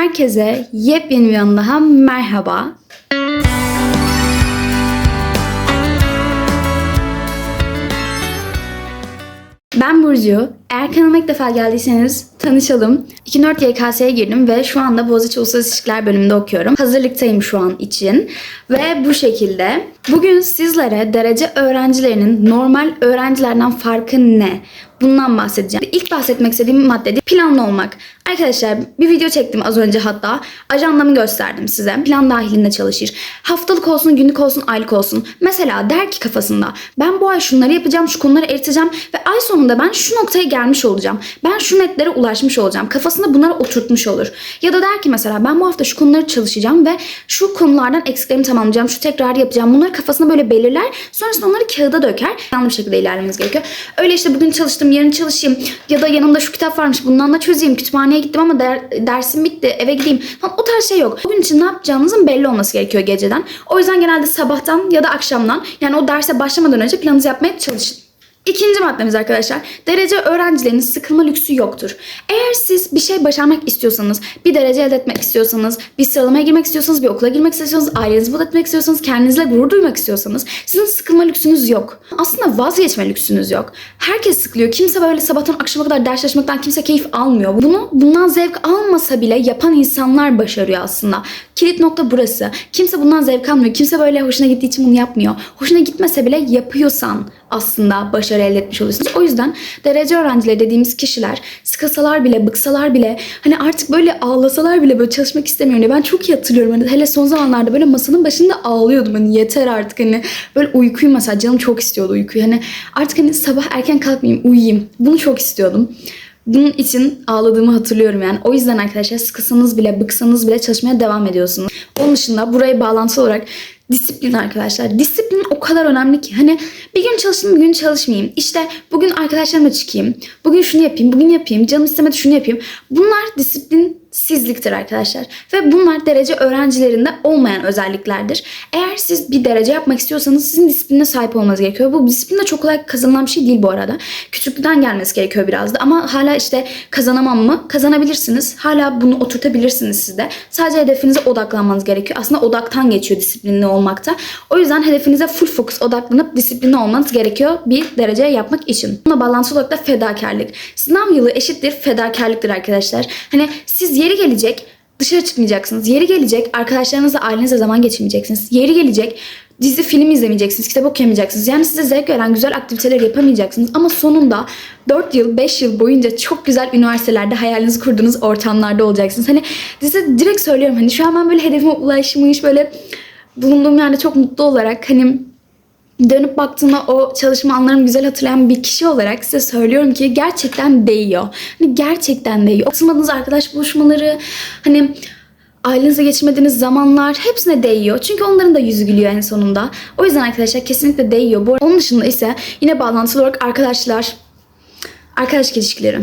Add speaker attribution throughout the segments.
Speaker 1: Herkese yepyeni bir yandan daha merhaba. Ben Burcu. Eğer kanalıma ilk defa geldiyseniz tanışalım. 2004 YKS'ye girdim ve şu anda Boğaziçi Uluslararası İlişkiler bölümünde okuyorum. Hazırlıktayım şu an için. Ve bu şekilde. Bugün sizlere derece öğrencilerinin normal öğrencilerden farkı ne? Bundan bahsedeceğim. İlk bahsetmek istediğim madde de planlı olmak. Arkadaşlar bir video çektim az önce hatta. Ajandamı gösterdim size. Plan dahilinde çalışır. Haftalık olsun, günlük olsun, aylık olsun. Mesela der ki kafasında ben bu ay şunları yapacağım, şu konuları eriteceğim ve ay sonunda ben şu noktaya gelmiş olacağım. Ben şu netlere ulaşmış olacağım. Kafasında bunları oturtmuş olur. Ya da der ki mesela ben bu hafta şu konuları çalışacağım ve şu konulardan eksiklerimi tamamlayacağım, şu tekrar yapacağım. Bunları kafasında böyle belirler. Sonrasında onları kağıda döker. Yanlış şekilde ilerlememiz gerekiyor. Öyle işte bugün çalıştım, yarın çalışayım. Ya da yanımda şu kitap varmış bundan da çözeyim. Kütüphaneye gittim ama der- dersim bitti eve gideyim falan o tarz şey yok. Bugün için ne yapacağınızın belli olması gerekiyor geceden. O yüzden genelde sabahtan ya da akşamdan yani o derse başlamadan önce planınızı yapmaya çalışın. İkinci maddemiz arkadaşlar. Derece öğrencilerinin sıkılma lüksü yoktur. Eğer siz bir şey başarmak istiyorsanız, bir derece elde etmek istiyorsanız, bir sıralamaya girmek istiyorsanız, bir okula girmek istiyorsanız, ailenizi mutlu etmek istiyorsanız, kendinizle gurur duymak istiyorsanız sizin sıkılma lüksünüz yok. Aslında vazgeçme lüksünüz yok. Herkes sıkılıyor. Kimse böyle sabahtan akşama kadar ders çalışmaktan kimse keyif almıyor. Bunu bundan zevk almasa bile yapan insanlar başarıyor aslında. Kilit nokta burası. Kimse bundan zevk almıyor. Kimse böyle hoşuna gittiği için bunu yapmıyor. Hoşuna gitmese bile yapıyorsan aslında başarı elde etmiş oluyorsunuz. O yüzden derece öğrencileri dediğimiz kişiler sıkılsalar bile, bıksalar bile hani artık böyle ağlasalar bile böyle çalışmak istemiyor. diye. Ben çok iyi hatırlıyorum. Hani hele son zamanlarda böyle masanın başında ağlıyordum. Hani yeter artık hani böyle uykuyu mesela canım çok istiyordu uykuyu. Hani artık hani sabah erken kalkmayayım, uyuyayım. Bunu çok istiyordum. Bunun için ağladığımı hatırlıyorum yani. O yüzden arkadaşlar sıkılsanız bile, bıksanız bile çalışmaya devam ediyorsunuz. Onun dışında buraya bağlantılı olarak disiplin arkadaşlar. Disiplin o kadar önemli ki. Hani bir gün çalışayım, bir gün çalışmayayım. İşte bugün arkadaşlarımla çıkayım. Bugün şunu yapayım, bugün yapayım. Canım istemedi şunu yapayım. Bunlar disiplinsizliktir arkadaşlar. Ve bunlar derece öğrencilerinde olmayan özelliklerdir. Eğer siz bir derece yapmak istiyorsanız sizin disipline sahip olmanız gerekiyor. Bu disiplin de çok kolay kazanılan bir şey değil bu arada. Küçüklükten gelmesi gerekiyor biraz da. Ama hala işte kazanamam mı? Kazanabilirsiniz. Hala bunu oturtabilirsiniz siz de. Sadece hedefinize odaklanmanız gerekiyor. Aslında odaktan geçiyor disiplinli olmakta. O yüzden hedefinize full fokus odaklanıp disiplinli olmanız gerekiyor bir derece yapmak için. Buna bağlantılı olarak da fedakarlık. Sınav yılı eşittir fedakarlıktır arkadaşlar. Hani siz yeri gelecek dışarı çıkmayacaksınız. Yeri gelecek arkadaşlarınızla ailenizle zaman geçirmeyeceksiniz. Yeri gelecek dizi film izlemeyeceksiniz, kitap okuyamayacaksınız. Yani size zevk veren güzel aktiviteler yapamayacaksınız. Ama sonunda 4 yıl, 5 yıl boyunca çok güzel üniversitelerde hayalinizi kurduğunuz ortamlarda olacaksınız. Hani size direkt söylüyorum hani şu an ben böyle hedefime ulaşmış böyle bulunduğum yerde çok mutlu olarak hani dönüp baktığımda o çalışma anlarımı güzel hatırlayan bir kişi olarak size söylüyorum ki gerçekten değiyor. Hani gerçekten değiyor. Atılmadığınız arkadaş buluşmaları hani ailenize geçirmediğiniz zamanlar hepsine değiyor. Çünkü onların da yüzü gülüyor en sonunda. O yüzden arkadaşlar kesinlikle değiyor. Bu onun dışında ise yine bağlantılı olarak arkadaşlar arkadaşlık ilişkileri.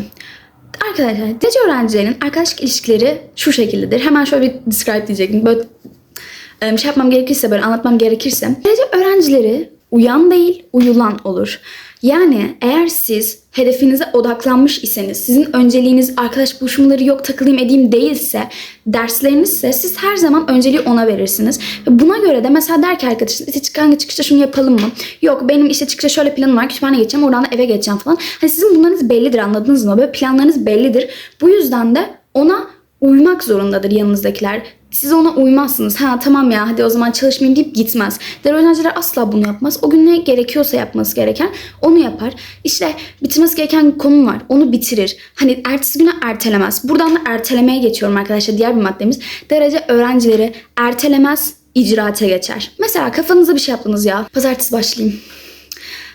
Speaker 1: Arkadaşlar, derece öğrencilerin arkadaşlık ilişkileri şu şekildedir. Hemen şöyle bir describe diyecektim. Böyle şey yapmam gerekirse böyle anlatmam gerekirse. Derece öğrencileri uyan değil uyulan olur. Yani eğer siz hedefinize odaklanmış iseniz, sizin önceliğiniz arkadaş buluşmaları yok takılayım edeyim değilse, derslerinizse siz her zaman önceliği ona verirsiniz. Ve buna göre de mesela der ki arkadaşınız işte çıkan çıkışta şunu yapalım mı? Yok benim işte çıkışta şöyle planım var kütüphaneye geçeceğim oradan da eve geçeceğim falan. Hani sizin bunlarınız bellidir anladınız mı? Böyle planlarınız bellidir. Bu yüzden de ona uymak zorundadır yanınızdakiler. Siz ona uymazsınız. Ha tamam ya hadi o zaman çalışmayayım deyip gitmez. Öğrenciler asla bunu yapmaz. O gün ne gerekiyorsa yapması gereken onu yapar. İşte bitirmesi gereken konu var. Onu bitirir. Hani ertesi güne ertelemez. Buradan da ertelemeye geçiyorum arkadaşlar. Diğer bir maddemiz. Derece öğrencileri ertelemez icraate geçer. Mesela kafanıza bir şey yaptınız ya. Pazartesi başlayayım.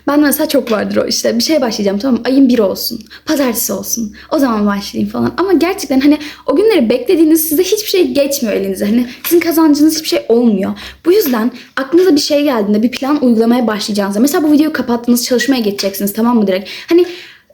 Speaker 1: Ben mesela çok vardır o işte bir şey başlayacağım tamam mı? Ayın bir olsun. Pazartesi olsun. O zaman başlayayım falan. Ama gerçekten hani o günleri beklediğiniz size hiçbir şey geçmiyor elinize. Hani sizin kazancınız hiçbir şey olmuyor. Bu yüzden aklınıza bir şey geldiğinde bir plan uygulamaya başlayacağınızda. Mesela bu videoyu kapattınız çalışmaya geçeceksiniz tamam mı direkt? Hani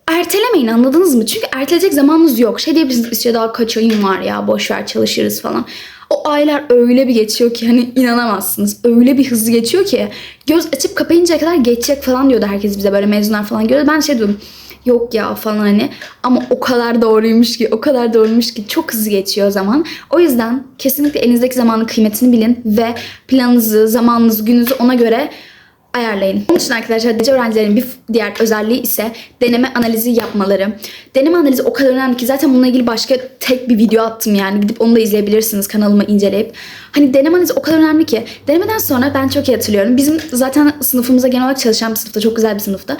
Speaker 1: ertelemeyin anladınız mı? Çünkü erteleyecek zamanınız yok. Şey diyebilirsiniz işte daha kaç ayım var ya boş ver çalışırız falan. O aylar öyle bir geçiyor ki hani inanamazsınız. Öyle bir hızlı geçiyor ki göz açıp kapayıncaya kadar geçecek falan diyordu herkes bize böyle mezunlar falan görüyordu. Ben şey diyordum yok ya falan hani. Ama o kadar doğruymuş ki, o kadar doğruymuş ki çok hızlı geçiyor zaman. O yüzden kesinlikle elinizdeki zamanın kıymetini bilin ve planınızı, zamanınızı, gününüzü ona göre ayarlayın. Onun için arkadaşlar derece öğrencilerin bir diğer özelliği ise deneme analizi yapmaları. Deneme analizi o kadar önemli ki zaten bununla ilgili başka tek bir video attım yani. Gidip onu da izleyebilirsiniz kanalıma inceleyip. Hani deneme analizi o kadar önemli ki. Denemeden sonra ben çok iyi hatırlıyorum. Bizim zaten sınıfımıza genel olarak çalışan bir sınıfta. Çok güzel bir sınıfta.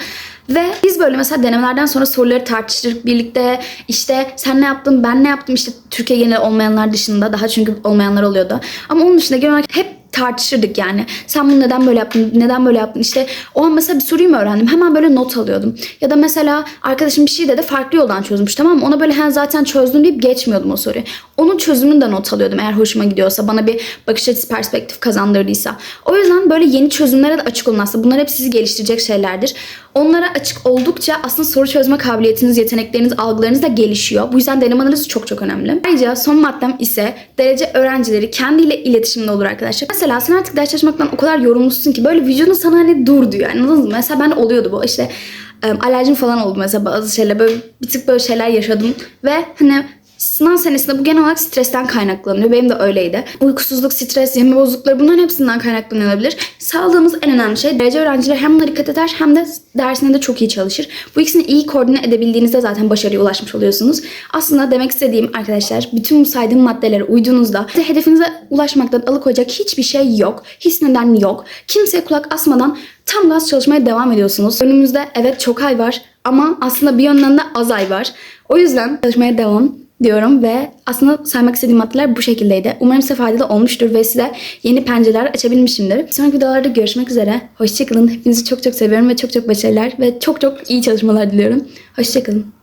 Speaker 1: Ve biz böyle mesela denemelerden sonra soruları tartışırdık birlikte. İşte sen ne yaptın, ben ne yaptım. İşte Türkiye genel olmayanlar dışında. Daha çünkü olmayanlar oluyordu. Ama onun dışında genel olarak hep tartışırdık yani. Sen bunu neden böyle yaptın, neden böyle yaptın? İşte o an mesela bir soruyu mu öğrendim? Hemen böyle not alıyordum. Ya da mesela arkadaşım bir şey dedi farklı yoldan çözmüş tamam mı? Ona böyle hen zaten çözdüm deyip geçmiyordum o soruyu. Onun çözümünü de not alıyordum eğer hoşuma gidiyorsa. Bana bir bakış açısı perspektif kazandırdıysa. O yüzden böyle yeni çözümlere de açık olun aslında. Bunlar hep sizi geliştirecek şeylerdir. Onlara açık oldukça aslında soru çözme kabiliyetiniz, yetenekleriniz, algılarınız da gelişiyor. Bu yüzden deneme analizi çok çok önemli. Ayrıca son maddem ise derece öğrencileri kendiyle iletişimde olur arkadaşlar. Mesela sen artık ders çalışmaktan o kadar yorulmuşsun ki böyle vücudun sana hani dur diyor. Yani anladınız mı? Mesela ben oluyordu bu işte alerjim falan oldu mesela bazı şeyler böyle bir tık böyle şeyler yaşadım ve hani Sınav senesinde bu genel olarak stresten kaynaklanıyor. Benim de öyleydi. Uykusuzluk, stres, yeme bozuklukları bunların hepsinden kaynaklanıyor olabilir. Sağlığımız en önemli şey. Derece öğrenciler hem buna dikkat eder hem de dersine de çok iyi çalışır. Bu ikisini iyi koordine edebildiğinizde zaten başarıya ulaşmış oluyorsunuz. Aslında demek istediğim arkadaşlar bütün bu saydığım maddelere uyduğunuzda size hedefinize ulaşmaktan alıkoyacak hiçbir şey yok. Hiç neden yok. Kimseye kulak asmadan tam gaz çalışmaya devam ediyorsunuz. Önümüzde evet çok ay var ama aslında bir yönden de az ay var. O yüzden çalışmaya devam diyorum ve aslında saymak istediğim maddeler bu şekildeydi. Umarım size faydalı olmuştur ve size yeni pencereler açabilmişimdir. Sonraki videolarda görüşmek üzere. Hoşçakalın. Hepinizi çok çok seviyorum ve çok çok başarılar ve çok çok iyi çalışmalar diliyorum. Hoşçakalın.